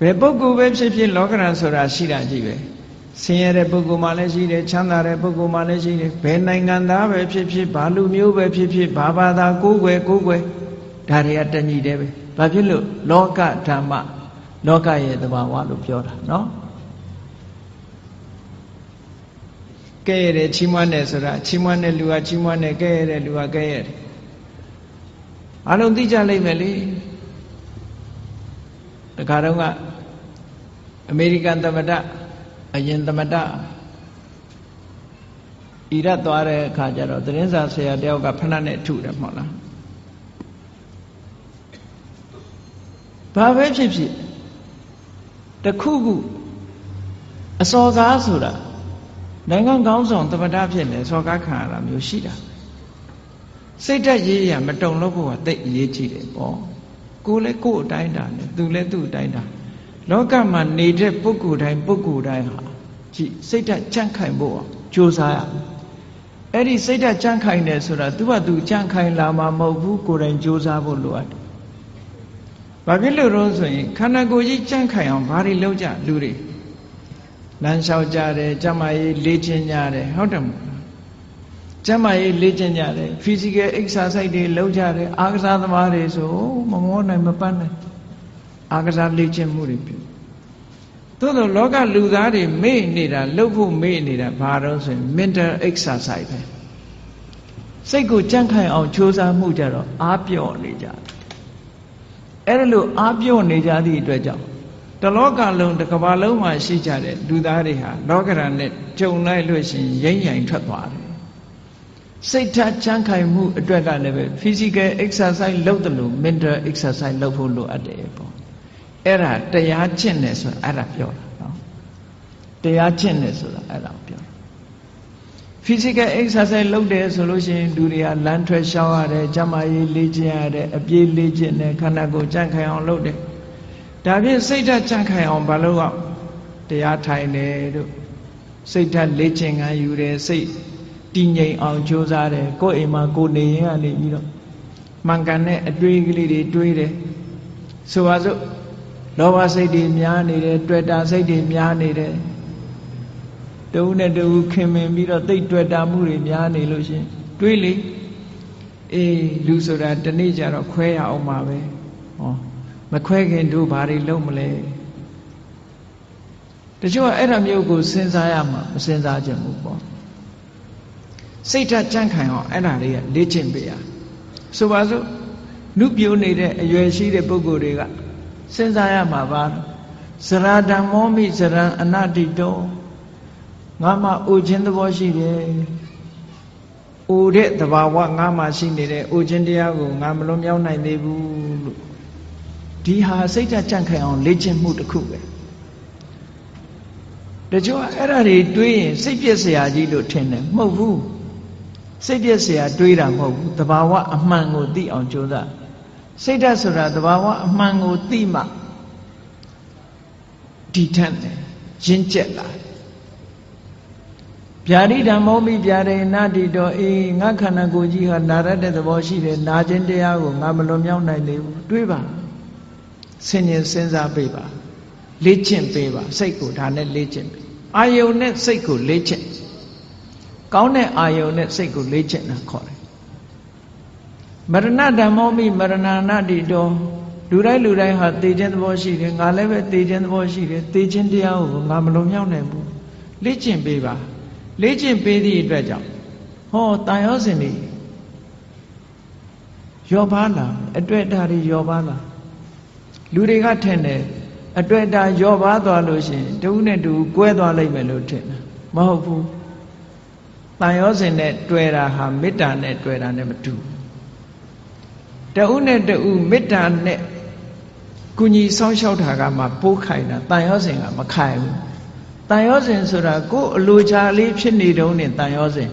ဘယ်ပုဂ္ဂိုလ်ပဲဖြစ်ဖြစ်လောကရန်ဆိုတာရှိတာကြည့်ပဲဆင်းရဲတဲ့ပုဂ္ဂိုလ်မှလည်းရှိတယ်ချမ်းသာတဲ့ပုဂ္ဂိုလ်မှလည်းရှိတယ်ဘယ်နိုင်ငံသားပဲဖြစ်ဖြစ်ဘာလူမျိုးပဲဖြစ်ဖြစ်ဘာဘာသာကိုယ်ွယ်ကိုယ်ွယ်ဒါတွေကတညီတယ်ပဲဘာဖြစ်လို့လောကဓမ္မလောကရဲ့သဘာဝလို့ပြောတာနော်ကဲရတဲ့ချီးမွမ်းတယ်ဆိုတာချီးမွမ်းတဲ့လူကချီးမွမ်းတယ်ကဲရတဲ့လူကကဲရတယ်အလုံးသိကြလိမ့်မယ်လေတခါတော့က အမေရိကန်သမ္မတအရင်သမ္မတအီရတ်သွားတဲ့အခါကျတော့သတင်းစာဆရာတယောက်ကဖဏနဲ့ထုတယ်မဟုတ်လားဘာပဲဖြစ်ဖြစ်တခုခုအစော်ကားဆိုတာနိုင်ငံကောင်းဆောင်သမ္မတဖြစ်နေစော်ကားခံရတာမျိုးရှိတာစိတ်ဓာတ်ရေးရမတုံလို့ဖို့ကတိတ်အရေးကြီးတယ်ပေါ့ကိုယ်လည်းကိုယ်အတိုင်းတာနဲ့သူလည်းသူ့အတိုင်းတာ လောကမှာနေတဲ့ပုဂ္ဂိုလ်တိုင်းပုဂ္ဂိုလ်တိုင်းဟာကြည့်စိတ်ဓာတ်ကြန့်ခိုင်ဖို့ကြိုးစားရမယ်အဲ့ဒီစိတ်ဓာတ်ကြန့်ခိုင်တယ်ဆိုတာသူကသူကြန့်ခိုင်လာမှာမဟုတ်ဘူးကိုယ်တိုင်ကြိုးစားဖို့လိုအပ်တယ်ဘာဖြစ်လို့တော့ဆိုရင်ခန္ဓာကိုယ်ကြီးကြန့်ခိုင်အောင်ဘာတွေလုပ်ကြလူတွေလမ်းလျှောက်ကြတယ်ကျမကြီးလေ့ကျင့်ကြတယ်ဟုတ်တယ်မဟုတ်ကျမကြီးလေ့ကျင့်ကြတယ် physical exercise တွေလုပ်ကြတယ်အားကစားသမားတွေဆိုမမောနိုင်မပန်းနိုင် အားကစားလေ့ကျင့်မှုတွေပြုသို့သောလောကလူသားတွေမေ့နေတာလှုပ်ဖို့မေ့နေတာဘာတော့ဆိုရင် mental exercise ပဲစိတ်ကိုကြန့်ခိုင်အောင်ကြိုးစားမှုကြတော့အားပြော့နေကြတယ်အဲ့ဒါလို့အားပြော့နေကြသည့်အတွက်ကြောင့်တလောကလုံးတစ်ကမ္ဘာလုံးမှာရှိကြတဲ့လူသားတွေဟာလောကရန်နဲ့ကြုံလိုက်လို့ရှိရင်ရိမ့်ရိုင်ထွက်သွားတယ်စိတ်ဓာတ်ချမ်းခိုင်မှုအတွက်ကလည်းပဲ physical exercise လုပ်တယ်လို့ mental exercise လုပ်ဖို့လိုအပ်တယ်ပေါ့ အဲ့ဒါတရားကျင့်တယ်ဆိုတာအဲ့ဒါပြောတာနော်တရားကျင့်တယ်ဆိုတာအဲ့ဒါပြောတာ physical exercise လုပ်တယ်ဆိုလို့ရှိရင်လူတွေကလမ်းထွက်ရှောင်းရတယ်ကျမကြီးလေ့ကျင့်ရတယ်အပြေးလေ့ကျင့်တယ်ခန္ဓာကိုယ်ကြန့်ခိုင်အောင်လုပ်တယ်ဒါဖြင့်စိတ်ဓာတ်ကြန့်ခိုင်အောင်မလုပ်အောင်တရားထိုင်တယ်တို့စိတ်ဓာတ်လေ့ကျင့်ခံယူတယ်စိတ်တည်ငြိမ်အောင်ကြိုးစားတယ်ကိုယ်အိမ်မှာကိုယ်နေရင်ကနေပြီးတော့မှန်ကန်တဲ့အတွေးကလေးတွေတွေးတယ်ဆိုပါစို့ လောဘစိတ်တွေများနေတယ်တွေ့တာစိတ်တွေများနေတယ်တူနဲ့တူခင်မင်ပြီးတော့တိတ်တွေ့တာမှုတွေများနေလို့ရှင်တွေးလေအေးလူဆိုတာတနေ့ကျတော့ခွဲရအောင်ပါပဲဟောမခွဲခင်တို့ဘာတွေလုပ်မလဲတချို့ကအဲ့ဒါမျိုးကိုစဉ်းစားရမှာမစဉ်းစားကြဘူးပေါ့စိတ်ဓာတ်ကြန့်ခိုင်အောင်အဲ့ဒါတွေကလေ့ကျင့်ပေးရဆိုပါစို့နုပြိုးနေတဲ့အရွယ်ရှိတဲ့ပုဂ္ဂိုလ်တွေက စဉ်းစားရမှာပါဇရာဓမ္မောမိဇရံအနတ္တိတောငါမှအိုခြင်းသဘောရှိတယ်အိုတဲ့သဘာဝငါမှရှိနေတဲ့အိုခြင်းတရားကိုငါမလွန်မြောက်နိုင်သေးဘူးလို့ဒီဟာစိတ်ဓာတ်ကြန့်ခိုင်အောင်လေ့ကျင့်မှုတစ်ခုပဲတချို့အဲ့ဒါတွေတွေးရင်စိတ်ပြည့်စရာကြီးလို့ထင်တယ်မဟုတ်ဘူးစိတ်ပြည့်စရာတွေးတာမဟုတ်ဘူးတဘာဝအမှန်ကိုသိအောင်ကြိုးစား စိတ်ဓာတ်ဆိုတာတဘာဝအမှန်ကိုသိမှဒီထက်တယ်ရင့်ကျက်လာဗျာတိဓမ္မောမိဗျာရေနတိတော်အေးငါခန္ဓာကိုယ်ကြီးဟာနာရတဲ့သဘောရှိတယ်နာခြင်းတရားကိုငါမလွန်မြောက်နိုင်သေးဘူးတွေးပါဆင်ញင်စဉ်းစားပေးပါလေ့ကျင့်ပေးပါစိတ်ကိုဒါနဲ့လေ့ကျင့်ပေးအာယုန်နဲ့စိတ်ကိုလေ့ကျင့်ကောင်းတဲ့အာယုန်နဲ့စိတ်ကိုလေ့ကျင့်တာခေါ်တယ် မရဏဓမ္မောမိမရဏနာတိတော်လူတိုင်းလူတိုင်းဟာသိခြင်းသဘောရှိတယ်ငါလည်းပဲသိခြင်းသဘောရှိတယ်သိခြင်းတရားကိုငါမလုံမြောက်နိုင်ဘူးလေ့ကျင့်ပေးပါလေ့ကျင့်ပေးသည့်အတွက်ကြောင့်ဟောတန်ရောစင်နေယောပါလာအတွေ့အတာတွေယောပါလာလူတွေကထင်တယ်အတွေ့အတာယောပါသွားလို့ရှိရင်တဦးနဲ့တူကွဲသွားလိမ့်မယ်လို့ထင်တယ်မဟုတ်ဘူးတန်ရောစင်နဲ့တွေ့တာဟာမေတ္တာနဲ့တွေ့တာနဲ့မတူဘူး တဦးနဲ့တဦးမေတ္တာနဲ့ကုညီဆောင်လျှောက်တာကမှပိုးခိုင်တာတန်ရောစင်ကမခိုင်ဘူးတန်ရောစင်ဆိုတာကိုယ်အလိုချလေးဖြစ်နေတုံးနဲ့တန်ရောစင်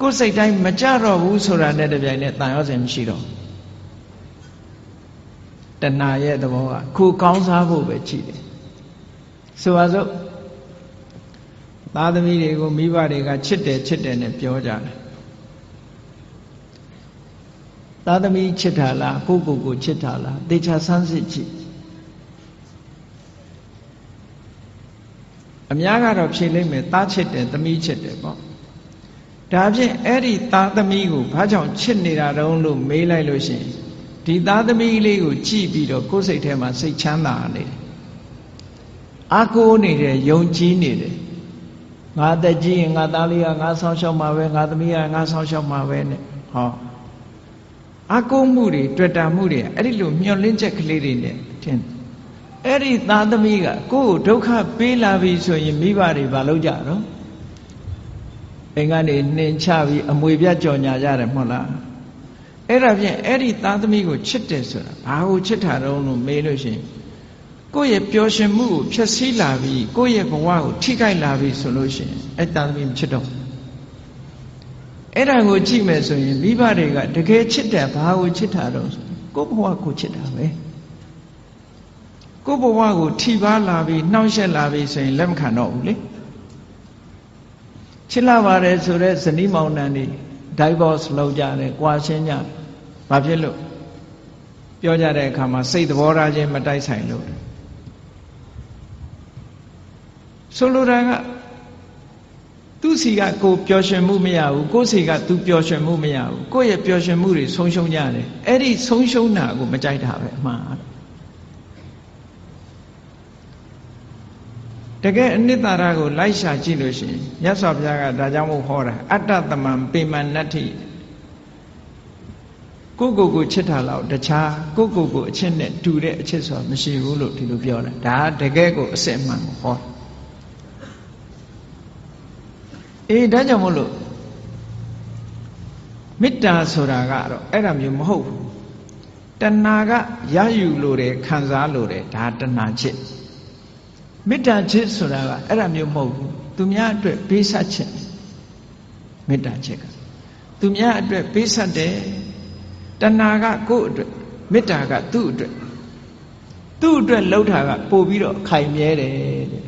ကိုယ်စိတ်တိုင်းမကြတော့ဘူးဆိုတာနဲ့တပြိုင်နက်တန်ရောစင်မရှိတော့တဏှာရဲ့သဘောကကိုကောင်းစားဖို့ပဲကြည့်တယ်ဆိုပါစို့သားသမီးတွေကိုမိဘတွေကချစ်တယ်ချစ်တယ်နဲ့ပြောကြတယ် သားသမီးချစ်တာလားကိုကိုကိုချစ်တာလားတေချာဆန်းစစ်ကြည့်အများကတော့ဖြေလိုက်မယ်သားချစ်တယ်သမီးချစ်တယ်ပေါ့ဒါဖြင့်အဲ့ဒီသားသမီးကိုဘာကြောင့်ချစ်နေတာတုံးလို့မေးလိုက်လို့ရှိရင်ဒီသားသမီးလေးကိုကြည့်ပြီးတော့ကိုယ်စိတ်ထဲမှာစိတ်ချမ်းသာနေတယ်အာကိုနေတယ်ယုံကြည်နေတယ်ငါတက်ကြီးရင်ငါသားလေးကငါဆောင်းရှောက်မှာပဲငါသမီးကငါဆောင်းရှောက်မှာပဲနဲ့ဟော အာကိုမှုတွေတွေ့တာမှုတွေအဲ့ဒီလိုမျောလင်းချက်ကလေးတွေနဲ့ထင်အဲ့ဒီသားသမီးကကိုယ့်ကိုဒုက္ခပေးလာပြီဆိုရင်မိဘတွေဘာလုပ်ကြတော့အိမ်ကနေနှင်ချပြီးအမွေပြတ်ကြော်ညာကြတယ်မဟုတ်လားအဲ့ဒါဖြင့်အဲ့ဒီသားသမီးကိုချစ်တယ်ဆိုတာဘာကိုချစ်တာတော့လို့မေးလို့ရှိရင်ကိုယ့်ရဲ့ပျော်ရွှင်မှုကိုဖျက်ဆီးလာပြီးကိုယ့်ရဲ့ဘဝကိုထိခိုက်လာပြီးဆိုလို့ရှိရင်အဲ့သားသမီးမချစ်တော့ အဲ့ဒါကိုကြည့်မယ်ဆိုရင်မိဘတွေကတကယ်ချစ်တယ်ဘာကိုချစ်တာတော့ဆိုကိုယ့်ဘဝကိုချစ်တာပဲကိုယ့်ဘဝကိုထိပါလာပြီးနှောင့်ယှက်လာပြီးဆိုရင်လက်မခံတော့ဘူးလေချစ်လာပါတယ်ဆိုတော့ဇနီးမောင်နှံတွေ divorce လုပ်ကြတယ်၊ကွာရှင်းကြတယ်။ဘာဖြစ်လို့ပြောကြတဲ့အခါမှာစိတ်သဘောထားချင်းမတိုက်ဆိုင်လို့ဆိုလိုတာက သူ့စီကကိုပျော်ရွှင်မှုမရဘူးကိုယ့်စီကသူပျော်ရွှင်မှုမရဘူးကိုယ့်ရဲ့ပျော်ရွှင်မှုတွေဆုံးရှုံးကြတယ်အဲ့ဒီဆုံးရှုံးတာကိုမကြိုက်တာပဲအမှန်တကယ်အနိတ္တရာကိုလိုက်ရှာကြည့်လို့ရှိရင်မြတ်စွာဘုရားကဒါကြောင့်မို့ဟောတာအတ္တသမံပေမနတ္ထိကိုကိုကိုချစ်တာလောက်တခြားကိုကိုကိုအချစ်နဲ့တူတဲ့အချစ်ဆိုတာမရှိဘူးလို့ဒီလိုပြောတာဒါတကယ်ကိုအစစ်အမှန်ကိုဟော အေးဒါကြောင့်မို့လို့မေတ္တာဆိုတာကတော့အဲ့ဒါမျိုးမဟုတ်ဘူးတဏှာကရယူလို့တယ်ခံစားလို့တယ်ဒါတဏှာချစ်မေတ္တာချစ်ဆိုတာကအဲ့ဒါမျိုးမဟုတ်ဘူးသူများအတွက်ပေးဆက်ခြင်းမေတ္တာချစ်ကသူများအတွက်ပေးဆက်တယ်တဏှာကကိုယ့်အတွက်မေတ္တာကသူ့အတွက်သူ့အတွက်လှုပ်တာကပို့ပြီးတော့ခိုင်မြဲတယ်တဲ့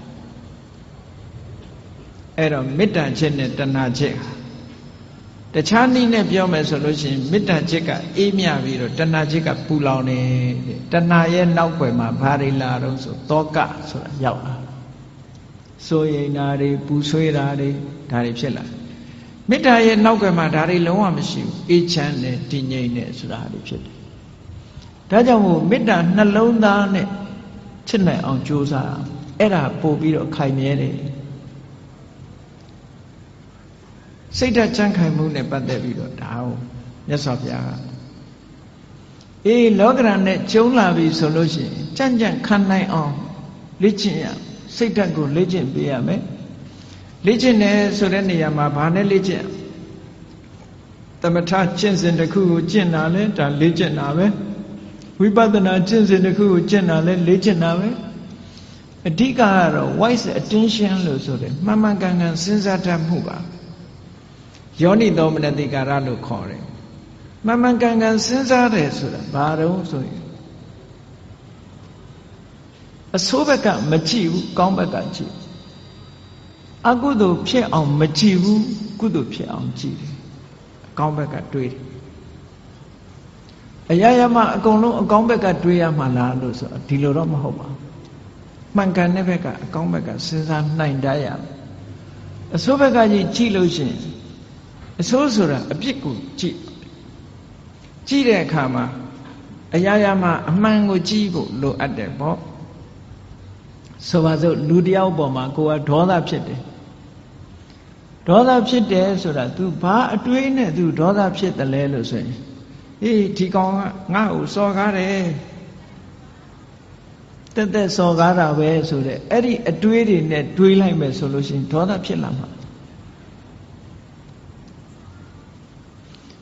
အဲ့တော့မေတ္တာချက်နဲ့တဏှာချက်ဟာတခြားနည်းနဲ့ပြောမယ်ဆိုလို့ရှိရင်မေတ္တာချက်ကအေးမြပြီးတော့တဏှာချက်ကပူလောင်တယ်တဏှာရဲ့နောက်ွယ်မှာဘာတွေလာတော့ဆိုတောကဆိုတာရောက်လာစိုးရိမ်တာတွေပူဆွေးတာတွေဒါတွေဖြစ်လာမေတ္တာရဲ့နောက်ကမှဒါတွေလုံးဝမရှိဘူးအေးချမ်းတယ်တည်ငြိမ်တယ်ဆိုတာတွေဖြစ်တယ်ဒါကြောင့်မို့မေတ္တာနှလုံးသားနဲ့ချစ်နိုင်အောင်ကြိုးစားအဲ့ဒါပို့ပြီးတော့ခိုင်မြဲတယ် စိတ်ဓာတ်ကြံ့ခိုင်မှုနဲ့ပတ်သက်ပြီးတော့ဒါကိုမြတ်စွာဘုရားကအေးလောကရန်နဲ့ကျုံလာပြီဆိုလို့ရှိရင်ကြံ့ကြံ့ခံနိုင်အောင်လေ့ကျင့်ရစိတ်ဓာတ်ကိုလေ့ကျင့်ပေးရမယ်လေ့ကျင့်တယ်ဆိုတဲ့နေရာမှာဘာနဲ့လေ့ကျင့်သမထကျင့်စဉ်တစ်ခုကိုကျင့်တာလဲဒါလေ့ကျင့်တာပဲဝိပဿနာကျင့်စဉ်တစ်ခုကိုကျင့်တာလဲလေ့ကျင့်တာပဲအဓိကကတော့ wise attention လို့ဆိုတယ်မှန်မှန်ကန်ကန်စဉ်းစားတတ်မှုပါ ယောနိသောမနတိကာရလို့ခေါ်တယ်မှန်မှန်ကန်ကန်စဉ်းစားတယ်ဆိုတာဘာတော့ဆိုရင်အဆိုးဘက်ကမကြည့်ဘူးကောင်းဘက်ကကြည့်အကုသိုလ်ဖြစ်အောင်မကြည့်ဘူးကုသိုလ်ဖြစ်အောင်ကြည့်တယ်အကောင်းဘက်ကတွေးတယ်အရာရာမှာအကုန်လုံးအကောင်းဘက်ကတွေးရမှာလားလို့ဆိုဒီလိုတော့မဟုတ်ပါဘူးမှန်ကန်တဲ့ဘက်ကအကောင်းဘက်ကစဉ်းစားနိုင်တတ်ရမယ်အဆိုးဘက်ကကြီးကြည့်လို့ရှိရင် အဆိုးဆိုတာအပြစ်ကိုကြည့်ကြည့်တဲ့အခါမှာအရာရာမှာအမှန်ကိုကြည့်ဖို့လိုအပ်တယ်ပေါ့ဆိုပါစို့လူတယောက်ပေါ်မှာကိုကဒေါသဖြစ်တယ်ဒေါသဖြစ်တယ်ဆိုတာ तू ဘာအတွေးနဲ့ तू ဒေါသဖြစ်တယ်လဲလို့ဆိုရင်အေးဒီကောင်ကငါ့ကိုစော်ကားတယ်တက်တက်စော်ကားတာပဲဆိုတဲ့အဲ့ဒီအတွေးတွေနဲ့တွေးလိုက်မယ်ဆိုလို့ရှိရင်ဒေါသဖြစ်လာမှာ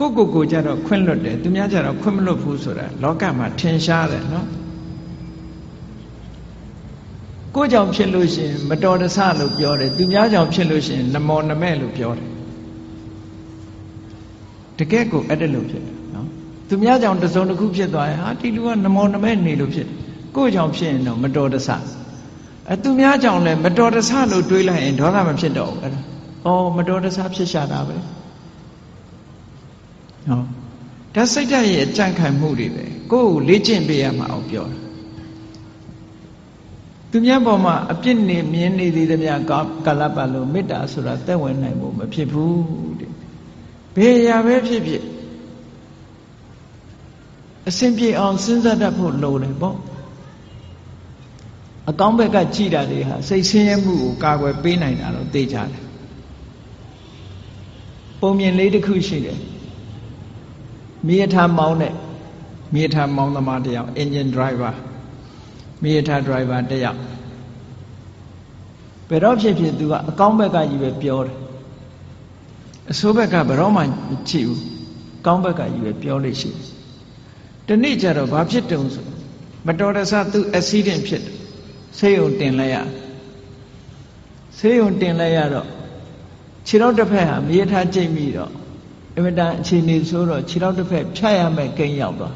ကိုကိုကိုကြတော့ခွင့်လွတ်တယ်သူများကြတော့ခွင့်မလွတ်ဘူးဆိုတာလောကမှာထင်ရှားတယ်နော်ကိုကြောင့်ဖြစ်လို့ရှိရင်မတော်တဆလို့ပြောတယ်သူများကြောင့်ဖြစ်လို့ရှိရင်နမောနမဲ့လို့ပြောတယ်တကယ်ကိုအဲ့ဒါလို့ဖြစ်တယ်နော်သူများကြောင့်တစုံတစ်ခုဖြစ်သွားရင်ဟာဒီလူကနမောနမဲ့နေလို့ဖြစ်တယ်ကိုကြောင့်ဖြစ်ရင်တော့မတော်တဆအဲသူများကြောင့်လည်းမတော်တဆလို့တွေးလိုက်ရင်ဒေါသမဖြစ်တော့ဘူးအဲ့ဒါအော်မတော်တဆဖြစ်ရှာတာပဲ ဟောဒါစိတ်ဓာတ်ရဲ့အကြံခံမှုတွေပဲကိုယ်ကိုလေ့ကျင့်ပေးရမှာအောင်ပြောတာသူများပေါ်မှာအပြစ်နေမြင်နေသေးသမျှကာလပတ်လို့မေတ္တာဆိုတာသက်ဝင်နိုင်ဖို့မဖြစ်ဘူးတဲ့ဘယ်ရာပဲဖြစ်ဖြစ်အစဉ်ပြေအောင်စဉ်းစားတတ်ဖို့လိုတယ်ပေါ့အကောင်းဘက်ကကြည်တာတွေဟာစိတ်ဆင်းရဲမှုကိုကာကွယ်ပေးနိုင်တာတော့သိကြတယ်ပုံမြင်လေးတစ်ခုရှိတယ် မြေထားမောင်းတဲ့မြေထားမောင်းသမားတယောက် engine driver မြေထား driver တယောက်ဘယ်တော့ဖြစ်ဖြစ်သူကအကောင်းဘက်ကကြီးပဲပြောတယ်အဆိုးဘက်ကဘယ်တော့မှမချစ်ဘူးကောင်းဘက်ကကြီးပဲပြောလို့ရှိတယ်ဒီနေ့ကျတော့ဘာဖြစ်တုံဆိုမတော်တဆသူ accident ဖြစ်တယ်ဆေးရုံတင်လိုက်ရဆေးရုံတင်လိုက်ရတော့ခြေထောက်တစ်ဖက်ဟာမြေထားကြိတ်ပြီးတော့ အမတန်အခြေအနေဆိုတော့ခြေထောက်တစ်ဖက်ဖြတ်ရမယ်ကိန်းရောက်သွား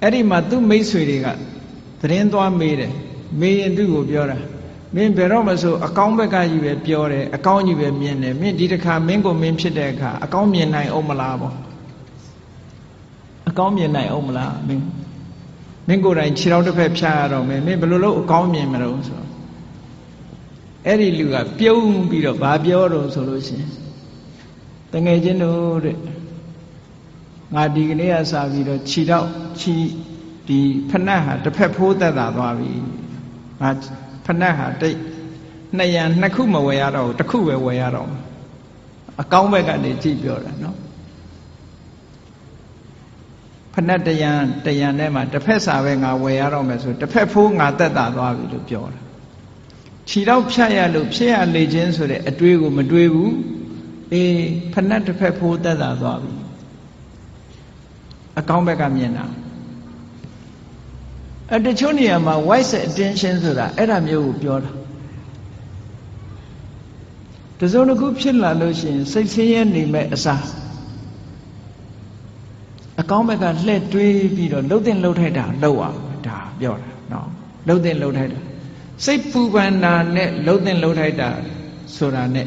အဲ့ဒီမှာသူ့မိတ်ဆွေတွေကသတင်းသွားမေးတယ်မေးရင်သူ့ကိုပြောတာမင်းဘယ်တော့မှဆိုအကောင်းဘက်ကကြီးပဲပြောတယ်အကောင်းကြီးပဲမြင်တယ်မင်းဒီတစ်ခါမင်းကိုမင်းဖြစ်တဲ့အခါအကောင်းမြင်နိုင်အောင်မလားပေါ့အကောင်းမြင်နိုင်အောင်မလားမင်းမင်းကိုယ်တိုင်ခြေထောက်တစ်ဖက်ဖြားရတော့မယ်မင်းဘယ်လိုလုပ်အကောင်းမြင်မလို့ဆိုအဲ့ဒီလူကပြုံးပြီးတော့ဗာပြောတော့ဆိုလို့ရှိရင် တငယ်ချင်းတို့တဲ့ငါဒီကနေ့ကစပြီးတော့ခြေထောက်ခြေဒီဖဏတ်ဟာတစ်ဖက်ဖိုးသက်သာသွားပြီငါဖဏတ်ဟာတိတ်နှစ်ရံနှစ်ခုမဝယ်ရတော့တစ်ခုပဲဝယ်ရတော့အကောင်းဘက်ကနေကြည့်ပြောတာနော်ဖဏတ်တရံတရံထဲမှာတစ်ဖက်စာပဲငါဝယ်ရတော့မယ်ဆိုတစ်ဖက်ဖိုးငါသက်သာသွားပြီလို့ပြောတာခြေတော့ဖြတ်ရလို့ဖြစ်ရလေခြင်းဆိုတဲ့အတွေးကိုမတွေးဘူး အေးဖဏတ်တစ်ဖက်ဖိုးသက်သာသွားပြီအကောင်းဘက်ကမြင်တာအဲတချို့နေရာမှာ wise attention ဆိုတာအဲ့ဒါမျိုးကိုပြောတာတစုံတစ်ခုဖြစ်လာလို့ရှိရင်စိတ်ဆင်းရဲနေမဲ့အစားအကောင်းဘက်ကလှည့်တွေးပြီးတော့လှုပ်တဲ့လှုပ်ထိုက်တာလှုပ်အောင်ဒါပြောတာနော်လှုပ်တဲ့လှုပ်ထိုက်တာစိတ်ပူပန်တာနဲ့လှုပ်တဲ့လှုပ်ထိုက်တာဆိုတာနဲ့